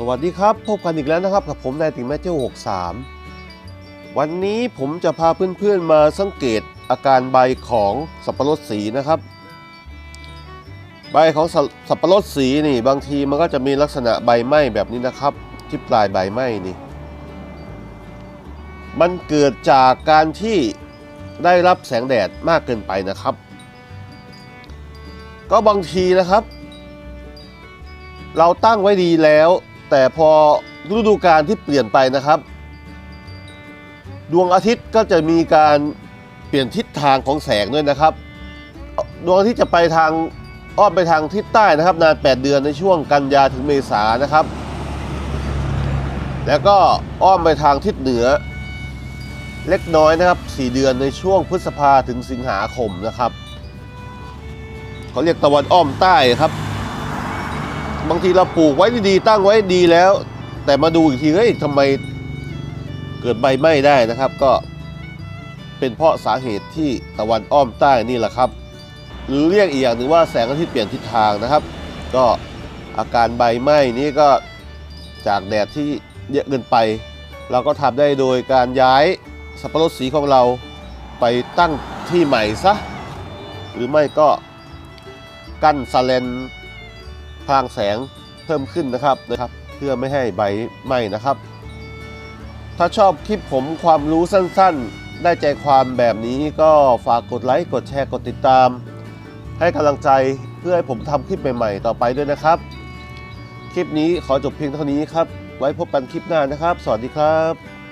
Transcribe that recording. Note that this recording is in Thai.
สวัสดีครับ พบกันอีกแล้วนะครับกับผมนายติ่งแมทเทล63 วันนี้ผมจะพาเพื่อนๆมาสังเกตอาการใบของสับปะรดสีนะครับ ใบของสสับปะรดสีนี่บางทีมันก็จะมีลักษณะใบไหม้แบบนี้นะครับ ที่ปลายใบไหม้นี่ มันเกิดจากการที่ได้รับแสงแดดมากเกินไปนะครับ ก็บางทีนะครับ เราตั้งไว้ดีแล้ว แต่พอฤดูกาลที่เปลี่ยนไปนะครับ ดวงอาทิตย์ก็จะมีการเปลี่ยนทิศทางของแสงด้วยนะครับ ดวงอาทิตย์จะไปทางอ้อมไปทางทิศใต้นะครับ นาน 8 เดือนในช่วงกันยาถึงเมษานะครับ แล้วก็อ้อมไปทางทิศเหนือ เล็กน้อยนะครับ 4 เดือนในช่วงพฤษภาถึงสิงหาคมนะครับเขาเรียกตะวันอ้อมใต้ครับ บางทีเราปลูกไว้ดีๆตั้งไว้ดีแล้ว แต่มาดูอีกทีเฮ้ยทำไมเกิดใบไหม้ได้นะครับ ก็เป็นเพราะสาเหตุที่ตะวันอ้อมใต้นี่แหละครับ หรือเรียกอีกอย่างหนึ่งว่าแสงอาทิตย์เปลี่ยนทิศทางนะครับ ก็อาการใบไหม้นี้ก็จากแดดที่เยอะเกินไป เราก็ทำได้โดยการย้ายสับปะรดสีของเราไปตั้งที่ใหม่ซะหรือไม่ก็กั้นซาเลน พลังแสงเพิ่มขึ้นนะครับนะครับ เพื่อไม่ให้ใบไหม้นะครับ ถ้าชอบคลิปผมความรู้สั้นๆ ได้ใจความแบบนี้ก็ฝากกดไลค์กดแชร์กดติดตาม ให้กำลังใจเพื่อให้ผมทำคลิปใหม่ๆ ต่อไปด้วยนะครับ คลิปนี้ขอจบเพียงเท่านี้ครับ ไว้พบกันคลิปหน้านะครับ สวัสดีครับ